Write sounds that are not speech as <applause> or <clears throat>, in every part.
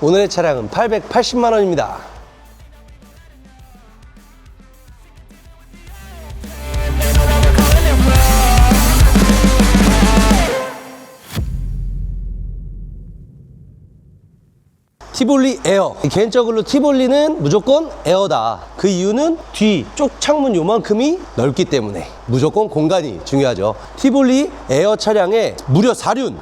오늘의 차량은 880만 원입니다. 티볼리 에어. 개인적으로 티볼리는 무조건 에어다. 그 이유는 뒤쪽 창문 요만큼이 넓기 때문에 무조건 공간이 중요하죠. 티볼리 에어 차량에 무려 4륜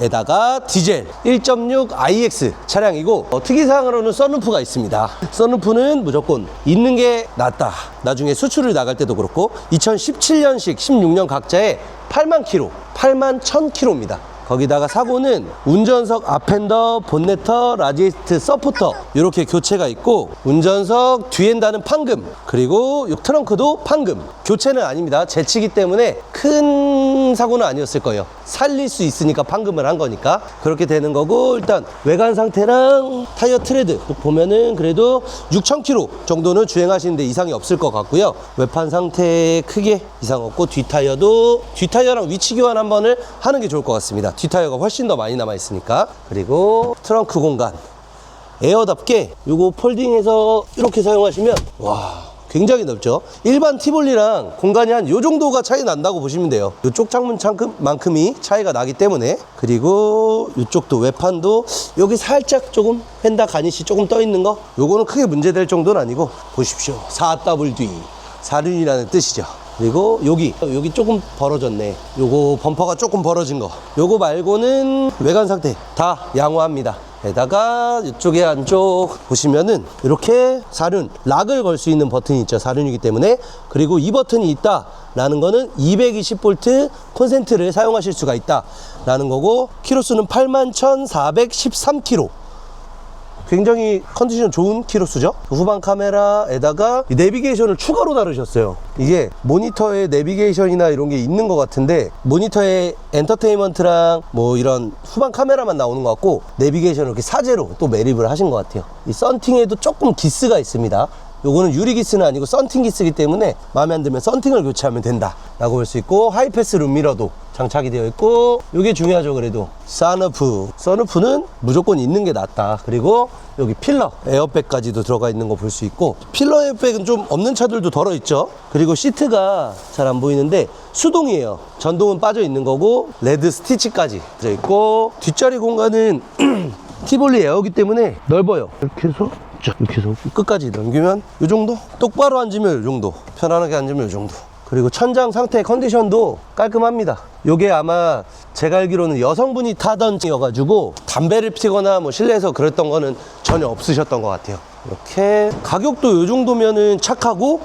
에다가 디젤 1.6 iX 차량이고 어, 특이사항으로는 썬루프가 있습니다. 썬루프는 무조건 있는 게 낫다. 나중에 수출을 나갈 때도 그렇고 2017년식 16년 각자에 8만 킬로, 8만 1000 킬로입니다. 거기다가 사고는 운전석 앞핸더, 본네터, 라지스트, 서포터 이렇게 교체가 있고 운전석 뒤엔다는 판금 그리고 이 트렁크도 판금 교체는 아닙니다 제치기 때문에 큰 사고는 아니었을 거예요 살릴 수 있으니까 판금을 한 거니까 그렇게 되는 거고 일단 외관 상태랑 타이어 트레드 보면은 그래도 6,000km 정도는 주행하시는데 이상이 없을 것 같고요. 외판 상태 크게 이상 없고 뒷 타이어도 뒷 타이어랑 위치 교환 한 번을 하는 게 좋을 것 같습니다. 뒷 타이어가 훨씬 더 많이 남아 있으니까. 그리고 트렁크 공간. 에어답게 요거 폴딩해서 이렇게 사용하시면 와 굉장히 넓죠? 일반 티볼리랑 공간이 한 요 정도가 차이 난다고 보시면 돼요. 요쪽 창문 창만큼이 차이가 나기 때문에. 그리고 이쪽도 외판도 여기 살짝 조금 펜다 가니시 조금 떠 있는 거 요거는 크게 문제될 정도는 아니고 보십시오. 4WD 사륜이라는 뜻이죠. 그리고 여기 여기 조금 벌어졌네. 요거 범퍼가 조금 벌어진 거. 요거 말고는 외관 상태 다 양호합니다 게다가 이쪽에 안쪽 보시면은 이렇게 사륜 락을 걸 수 있는 버튼이 있죠. 사륜이기 때문에. 그리고 이 버튼이 있다 라는 거는 220V 콘센트를 사용하실 수가 있다 라는 거고 키로수는 81,413km 굉장히 컨디션 좋은 키로수죠? 후방 카메라에다가 이 내비게이션을 추가로 다루셨어요. 이게 모니터에 내비게이션이나 이런 게 있는 것 같은데 모니터에 엔터테인먼트랑 뭐 이런 후방 카메라만 나오는 것 같고 내비게이션을 이렇게 사제로 또 매립을 하신 것 같아요. 이 썬팅에도 조금 기스가 있습니다. 요거는 유리 기스는 아니고 썬팅 기스이기 때문에 마음에 안 들면 썬팅을 교체하면 된다 라고 볼 수 있고 하이패스 룸미러도 장착이 되어 있고 이게 중요하죠 그래도. 사너프 서너프는 무조건 있는 게 낫다. 그리고 여기 필러 에어백까지도 들어가 있는 거 볼 수 있고 필러 에어백은 좀 없는 차들도 덜어 있죠. 그리고 시트가 잘 안 보이는데 수동이에요. 전동은 빠져 있는 거고 레드 스티치까지 들어 있고 뒷자리 공간은 <clears throat> 티볼리 에어기 때문에 넓어요. 이렇게 해서? 자, 이렇게 해서? 끝까지 넘기면 이 정도? 똑바로 앉으면 이 정도. 편안하게 앉으면 이 정도 그리고 천장 상태 컨디션도 깔끔합니다. 요게 아마 제가 알기로는 여성분이 타던 층이어가지고 담배를 피거나 뭐 실내에서 그랬던 거는 전혀 없으셨던 것 같아요. 이렇게 가격도 요 정도면은 착하고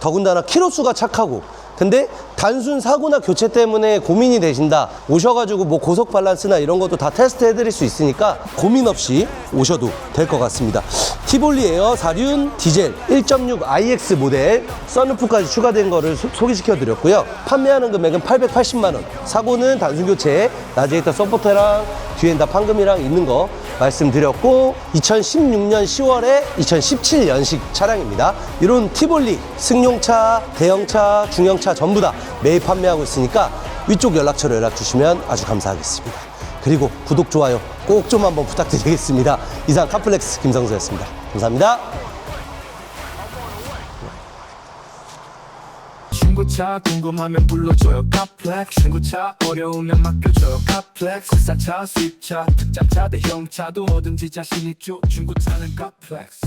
더군다나 키로수가 착하고 근데 단순 사고나 교체 때문에 고민이 되신다. 오셔가지고 뭐 고속 밸런스나 이런 것도 다 테스트 해드릴 수 있으니까 고민 없이 오셔도 될 것 같습니다. 티볼리 에어 4륜 디젤 1.6 iX 모델 썬루프까지 추가된 거를 소- 소개시켜 드렸고요. 판매하는 금액은 880만원. 사고는 단순 교체 라지에이터 서포터랑 뒤엔 다 판금이랑 있는 거 말씀드렸고 2016년 10월에 2017년식 차량입니다. 이런 티볼리 승용차, 대형차, 중형차 전부 다 매입 판매하고 있으니까 위쪽 연락처로 연락 주시면 아주 감사하겠습니다. 그리고 구독, 좋아요 꼭 좀 한번 부탁드리겠습니다. 이상 카플렉스 김성수였습니다. 감사합니다. 친구차 궁금하면 불러줘요 카플렉스 친구차 어려우면 맡겨줘요 카플렉스 국사차 수입차 특장차 대형차도 뭐든지 자신 있죠 중고차는 카플렉스